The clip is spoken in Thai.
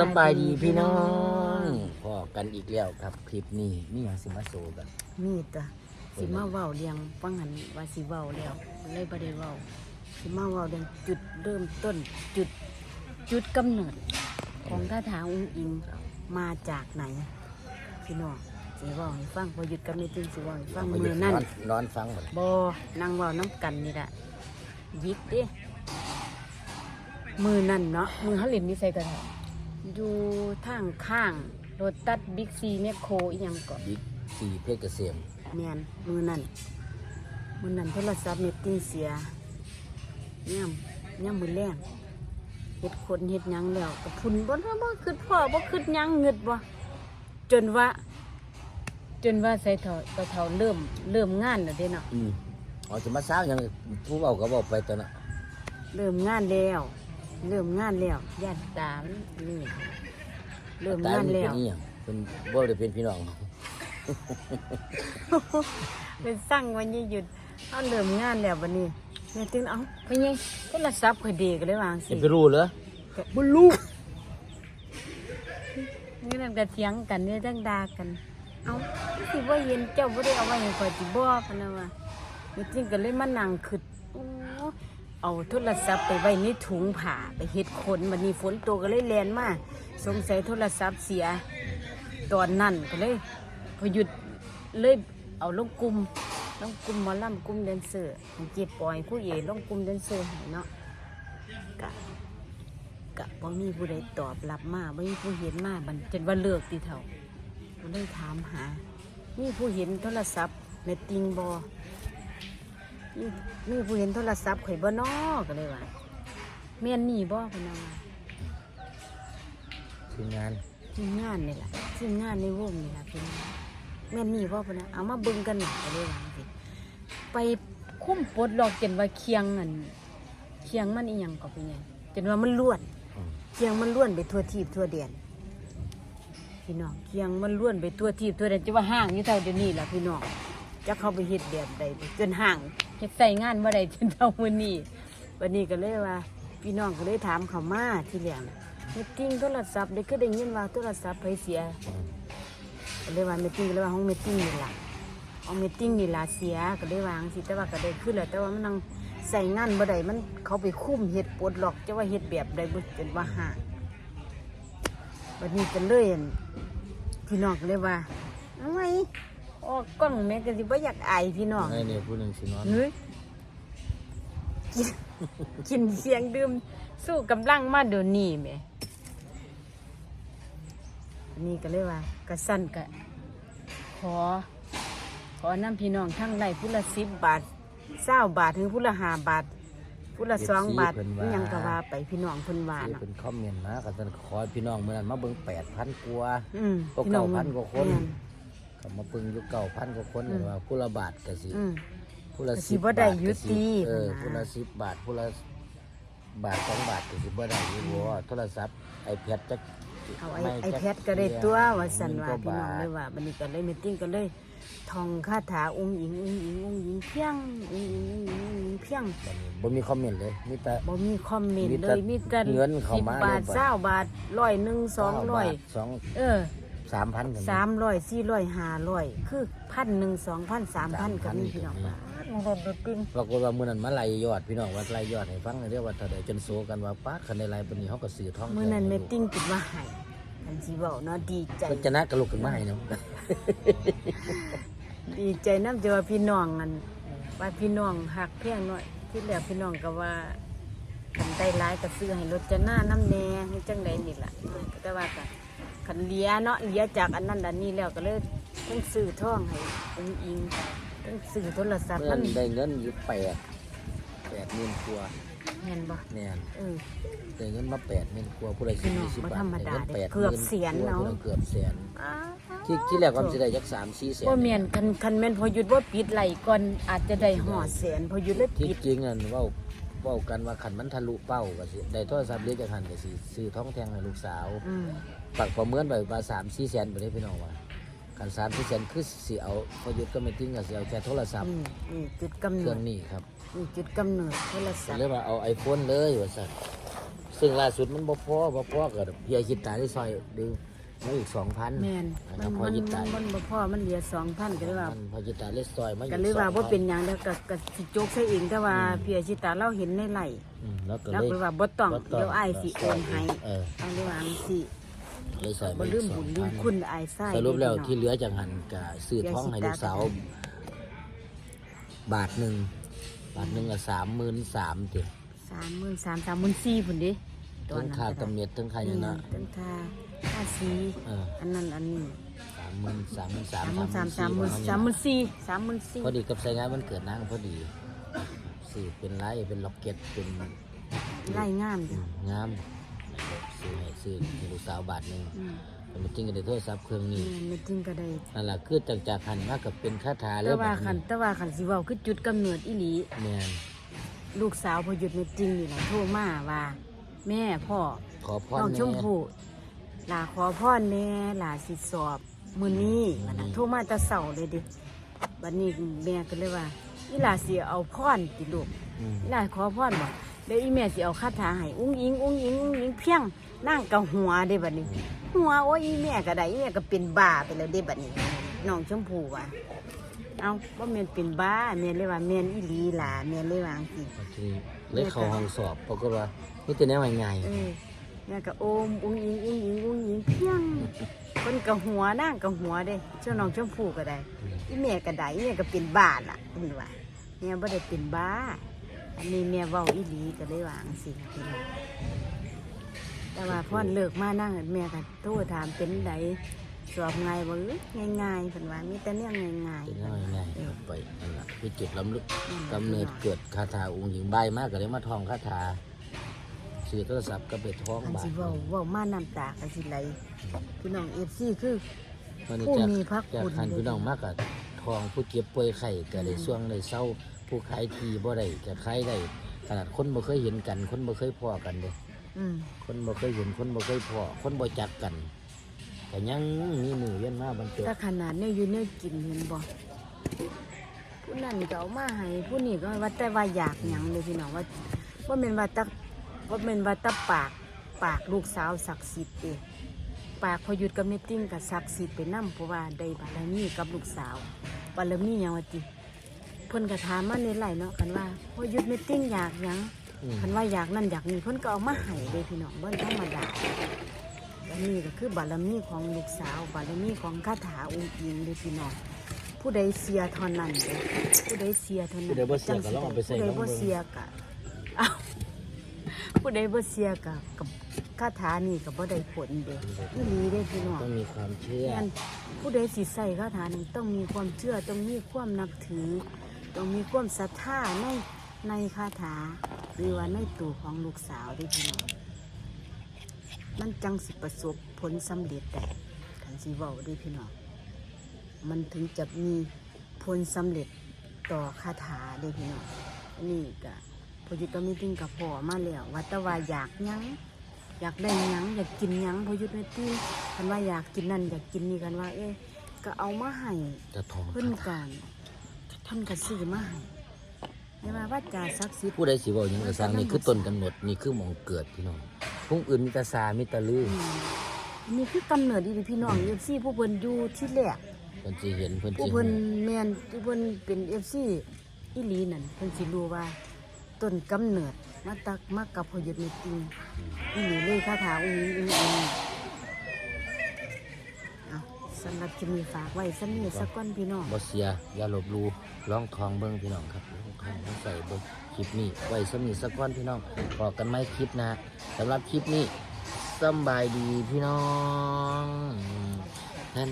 สบายดีพี่น้องพอกันอีกแล้วครับคลิปนี้มีอย่างสิมาโซกันนี่ตัวสิมาเว้าเรียงฟังหันว่าสิเว้าแล้วเลยบ่ได้เว้าสิมาเว้าเรื่องจุดเริ่มต้นจุดจุดกำเนิด ของคาถาอุ้งอิงมาจากไหน พี่น้องสิเว้าให้ฟังพอหยุดกับนี่จึงสิเว้าให้ฟังมือนั่นนอนฟังหมดบ่นั่งเว้าน้ำกันนี่แหละยิกเด้มือนั่นเนาะมือเขาเล่นนี่ใส่กัน อยู่ทางข้างโรตัสบิ๊กซีแมคโครอีหยังก็บิ๊กซีเพชรเกษมแมนมือนั่นมือนั่นโทรศัพท์เน็ตติ้งเสียย่ำย่ำมือแรงเฮ็ดคนเฮ็ดหยังแล้วกับพุ่นบ่ว่าบ่คิดพ่อบ่คิดหยังเงิดบ่จนว่า จนว่าใส่เถาตะเถาเริ่มเริ่มงานแล้วเด้เนาะอืมเอาจะมาเช้าอย่างผู้เบาก็บอกไปตอนน่ะเริ่มงานแล้ว เริ่มงานแล้วญาติตามันนี่เริ่มงานแล้วเป็นนี่อย่างเป็นบ่ได้เป็นพี่น้อง เป็นสั่งวันนี้หยุดเอาเริ่มงานแล้วบัดนี้แม่ตื่นเอ้าไปยังโทรศัพท์ข่อยเดก็เลยวาจังจะสิไปรู้เหรอบุลูกนี่นั่นก็เถียงกันเนี่ยจังดากัน เอาสิว่าเย็นเจ้าบ่ได้เอาไว้ให้ข่อยสิบ่พะนะว่านี่จริงก็เลยมานั่งคิดโอ้ เอาโทรศัพท์ไปไว้ในถุงผ้าไปเฮ็ดขนบัดนี้ฝนตกก็เลยแลนมาสงสัยโทรศัพท์เสีย ตอนนั้นก็เลยพอหยุดเลยเอาลงกลุ่มลงกลุ่มหมอลำกลุ่มแดนเซอร์ให้เจ็บปล่อยผู้ใหญ่ลงกลุ่มแดนเซอร์ให้เนาะกะกะบ่มีผู้ใดตอบรับมาบ่มีผู้เห็นมาบันจนว่าเลิกติเท่าก็เลยถามหา มีผู้เห็นโทรศัพท์ในติงบอ มีมีผู้เห็นโทรศัพท์ข่อยบ่นอก็เลยว่าแม่นนี่บ่พะนันว่าทีมงานทีมงานนี่ล่ะทีมงานในวงนี่ล่ะเป็นแม่นนี่บ่พะนะเอามาเบิ่งกันหน่อยก็เลยว่าสิไปคุ้มปลดล็อกจนว่าเคียงอันเคียงมันอีหยังก็เป็นหยังจนว่ามันล้วนอืมเคียงมันล้วนไปทั่วทีบทั่วเดียนพี่น้องเคียงมันล้วนไปทั่วทีบทั่วเดียนจะว่าห้างอยู่เท่าเดี๋ยวนี้ล่ะพี่น้องจะเข้าไปเฮ็ดแบบใดจนห้าง เฮ็ดใส่งานบ่ได้จนเท่ามื้อนี้วันนี้ก็เลยว่า พี่น้องก็เลยถามเขามาที่แรกน่ะเฮ็ดติ้งโทรศัพท์ได้คือได้ยินว่าโทรศัพท์ไผเสียอืมก็เลยว่าเมตติ้งก็เลยว่าห้องเมตติ้งนี่ล่ะห้องเมตติ้งนี่ล่ะเสียก็เลยวาอังสิแต่ว่าก็ได้ขึ้นแล้วแต่ว่ามันนังใส่งานบ่ได้มันเขาไปคุ้มเฮ็ดปลดล็อกจะว่าเฮ็ดแบบใดบ่จนว่าห่างบัดนี้กันเล่นพี่น้องก็เลยว่าเอาไว้ ออกกล้องแม่ก็สิบ่อยากอายพี่น้องไอ้นี่ผู้หนึ่งสินอนเฮ้ยกินกินเสียงดื่มสู้กำลังมาเดี๋ยวนี้แหม่อันนี่ก็เลยว่ากระสั้นกะขอ ขอน้ำพี่น้องทั้งไรผู้ละสิบบาทเศร้าบาทถึงผู้ละห้าบาทผู้ละสองบาทอิหยังก็ว่าไปพี่น้องเพิ่นว่าที่เนาะเป็นคอมเมนต์มาก็จะขอให้พี่น้องเมื่อนั้นมาเบิ่งแปดพันกว่าอืมก็พี่น้องเก้าพันกว่าคนแม่ ก็มาเบิ่งอยู่เก้าพันกว่าคนอืมว่าผู้ละบาทก็สิอืม ผู้ละก็สิสิบบ่ได้บาทยุก็สิติเออพุ่ผู้นละน่ะสิบบาทผู้ละบาทสองบาทก็สิบ่ได้อยู่บ่โทรศัพท์ไอแพดจักเอาไอ้ม่ไอ้จักแพทก็ได้ตัวว่าสันหว่ามื่กพี่น้องบาเลทยว่าบันนี้ก็เลยมีตติ้งก็เลยท่องคาถาองค์หญิงองค์หญิงองค์หญิงเพียงองค์หญิงองค์หญิงองค์หญิงเพียงบัดนี้บ่มีคอมเมนต์เลยมีแต่ บ่มีคอมเมนมีต์แต่เลยมีแต่เงินเข้าสิบมาบาทเลยบัด เศร้าบาทร้อยหนึ่งสองร้อยบาทสองเออ สามพันกัน สามร้อยสี่ร้อยห้าร้อยคือพันหนึ่งสองพันสามพันก็มีพี่น้องว่ามันรถรถติ้งปรากฏว่ามื้อนั้นมาไล่ยอดพี่น้องว่าไล่ยอดให้ฟังเด้อว่าเท่าใดจนโซกันว่าป๊าดคันได้ไล่ปานนี้เฮาก็ซื้อทองเมื่อนั้นเมตติ้งติดว่าให้อันสิเว้าเนาะดีใจเพิ่นจะนัดกระลุกขึ้นมาให้เนาะ ดีใจน้ำจะว่าพี่น้องอันว่าพี่น้องหักเพียงหน่อย ที่แล้วพี่น้องก็ว่าคันได้ร้ายก็ซื้อให้รถจะหน้าน้ำแน่ให้จังใดนี่ล่ะแต่ว่าก็ คันเหลียเนาะเหลียจากอันนั้นอันนี้แล้วก็เลยต้องซื้อท่องให้องอิงต้องซื้อโทรศัพท์เงิมันนได้เงินอยู่แปดแปดหมื่นกว่าเห็นบ่แน่นเออ ได้เงินมาแปดหมื่นกว่าผู้ใดพี่สิบน้องยี่สิบบ่บาทธรรมดาได้เงินเด้แปดเกือบแสนกว่าเนาะ เกือบแสนอ้าวที่ที่แรกก็สิได้จักสามสี่แสนบ่แม่นคันคันแม่นพอหยุดว่าปิดไหลก่อนอาจจะได้หอดแสนพอหยุดเลยที่ปิดจริงอะเว้า เว้ากันว่าขันมันทะลุเป้าก็สิได้โทรศัพท์เรียกจากหันก็สิซื้อท้องแทงให้ลูกสาวอืมปักประเมินไปว่าสามสี่แสนไปได้พี่น้องว่าขันสามสี่แสนคือสิเอาพอหยุดก็ไม่ทิ้งก็สิเอาแค่โทรศัพท์อืมนี่จุดกำเคเนิรื่อดงนี้ครับนี่จุดกำเนิดโทรศัก็พท์เลยว่าเอาไอโฟนเลยว่าสัตว์ซึ่งล่าสุดมันบ่พอบ่พอก็เพียคิดตายได้ซอยดึง มาอีก2,000แม่นนะมัคนรับพอมันคิดตายมันบ่พอมันเหลือ2,000ก็เลยว่ามันพอคิดตายเลยซอยมาอีกก็เลยว่าบ่2,000เป็นหยังแล้วก็ก็สิโจกใส่เองแต่ว่าพี่อาชิตาเราเห็นในไลฟ์อืมแล้วก็แล้วเลยก็เลยว่าบ่ต้องบ่เดี๋ยวอ้ายสิโอนให้เออเอาเลยว่าจังสิเลยซอยบ่มาอีกลืมบุญลืม2,000 คุณอ้ายซ้ายสรุปแล้วเด้อที่พี่น้องเหลือจากหันก็ซื้อท้องให้ลูกสาวบาทหนึ่งบาทหนึ่งก็สามหมื่นสามติ33,000 34,000พุ่นดิตอนทั้งนั้นค่าก็กำได้เนิดทั้งค่าอย่างนั้นตั้งค่าค่า สีเอออันนั้นอันนี้สามหมื่นสามหมื่นสามสามหมื่นสามสามหมื่นสามหมื่นสี่สามหมื่นสี่พอดีกับใส่งานมันเกิดนางพอดีสื่อเป็นไรเป็นล็อกเก็ตเป็นไล่งามอืจ้ะมงามซื้อให้ซื้อให้ลูกสาวบาทหนึ่งอืมแต่มันจริงก็ได้โทรศัพท์เครื่องนี้แม่นไม่จริงก็ได้ นั่นแหละคือจากจากหันมากับเป็นคาถาเลแต่ยว่าบาดขันนี้แต่ว่าขันสิเว้าคือจุดกำเนิดอีหลี แม่นลูกสาวพอหยุดไม่จริงนี่แหละโทรมาว่า แม่พ่อขอพรน้องชแม่มพู่ ลาขอพรแน่ลาสิสอบมื้อนี้มันน่ะโทรมาแต่เช้าเลยดิบัดนี้แม่ก็เลยว่าอีหลาสิเอาพรติลูกอืมอีหลาขอพรบ่เดี๋ยวอีแม่สิเอาคาถาให้อุ้งอิงอุ้งอิงอุ้งอิงเพียงนั่งกับหัวเด้บัดนี้ หัวโอ้ยอีแม่ก็ได้อีแม่ก็เป็นบ้าไปแล้วเด้บัดนี้น้องชมพู่ว่าเอาบ่แม่นเป็นบ้าแม่เลยว่าแม่นอีหลีหล่ะแม่เลยว่าจังซี่บางทีเลยเข้าห้องสอบปรากฏว่านี่แต่แนวง่าย เออแม่ก็โอมอุ้งอิงอุ้งอิงอุ้งอิงเพียงคนกับหัวนั่งกับหัวเด้เจ้าน้องชมพู่ก็ได้ๆอีแม่ก็ได้อีแม่ก็เป็นบ้าล่ะนี่ว่าแม่บ่ได้เป็นบ้า อันนี้แม่เว้าอีหลีก็เลยวาจังสิพี่น้องแต่ว่าพ่อเลิกมานั่งแม่ก็โทรถามเป็นไดสอบไงายบ่เอ้ยง่ายๆเพิ่นว่ามีแต่เรื่องง่ายเป็นๆแนวง่ายๆไปนั่นล่ะคือจุดล้ำลึกนั่นล่ะกำเนิดเกิดคาถาองค์หญิงใบมากก็เลยมาท่องคาถา ซื้อโทรศัพท์ก็ไปท้องอันบาทสิเว้าเว้ามาน้ำตาก็สิไหลพี่น้อง FC คือมันผู้จะมีพระจะคุณ คันพี่น้องมากกับทองผู้เจ็บป่วยไข้ก็ได้ช่วงได้เศร้าผู้ขายทีบ่ได้จะขายได้ขนาดคนบ่เคยเห็นกัน คนบ่เคยพ้อกันเด้อืมคนบ่เคยเห็นคนบ่เคยพ้อคนบ่จักกันก็ยังมีมือเวียนมาบรรจบถ้าขนาดเนี่ยอยู่เนี่ยกินเห็นบ่ผู้นั้นก็เอามาให้ผู้นี้ก็ว่าแต่ว่าอยากหยังเลยพี่น้องว่าว่าเป็นว่าตะว่าเป็นว่าตะปากปากลูกสาวศักดิ์สิทธิ์เองปากพอหยุดกับเมตติ้งกับศักดิ์สิทธิ์ไปนํเพราะว่าได้บารมีกับลูกสาวบารมีหยังว่าติเพิ่นก็ถามมาในไลน์เนาะกันว่าพอหยุดเมตติ้งอยากหยังอืมคันว่าอยากนั่นอยากนี่เพิ่นก็เอามาให้เลยพี่น้องบ่ธรรมดาอันนี้ก็คือบารมีของลูกสาว บารมีของคาถาองค์อิงเลยพี่น้องผู้ใดเสียเท่านั้นเด้อผู้ใดเสียเท่านั้นผู้ใดบ่เสียก็ลองเอาไปใส่ผู้ใดลองบ่เบิ่งเสียก็อ้าว ผู้ใดบ่เสียก็กับคาถานี่ก็บ่ได้ผลเด้อีหลีเด้พี่น้องต้องมีความเชื่อ งั้นผู้ใดสิใส่คาถานั้นต้องมีความเชื่อต้องมีความนับถือ ต้องมีความศรัทธาในในคาถาหรือว่าในตัวของลูกสาวเด้วยพี่น้องมันจังสิประสบผลสำเร็จได้ขันสิเว้าเด้วยพี่น้องมันถึงจะมีผลสำเร็จต่อคาถาเด้วยพี่น้องอันนี่ก็ พอยุทธก็มีติ้งกับพ่อมาแล้วว่าแต่ว่าอยากหยังอยากได้หยังอยากกินหยังพอยุทธไม่ติ้งคันว่าอยากกินนั่นอยากกินนี่กันว่า เอ๊ะก็เอามาให้จะทองเพิ่นกันท่านก็ซื้อมาให้ไม่ว่าว่าจ่าศักดิ์สิทธิ์ผู้ใดสิเว้าหยังก็สร้างนี่คือต้นกำหนดนี่คือหมองเกิดพี่น้องพงอื่นมีแต่สามีแต่ลืออืมนี่คือกำเนิดดีๆพี่น้องเอฟซีผู้เพิ่นอยู่ที่แรกเพิ่นสิเห็นเพิ่นผู้สิเพิ่นแมนผู้เพิ่นเป็นเอฟซีอีหลีนั่นเพิ่นสิรู้ว่า ต้นกำเนิดมาตักมากับพยุดในจริงอีหลีเลยคาถาอุ้งอิงอุ้งอิงเอาสำหรับจะมีฝากไว้สักนิดสักก้อนพี่น้องบ่เสียอย่าลบหลู่ลองทองเบิ่งพี่น้องครับลองทองลองใส่เบิ่งคลิปนี้ไว้สำนีสักวันพี่น้องบอกกันไหมคลิปนะสำหรับคลิปนี้สบายดีพี่น้องท่าน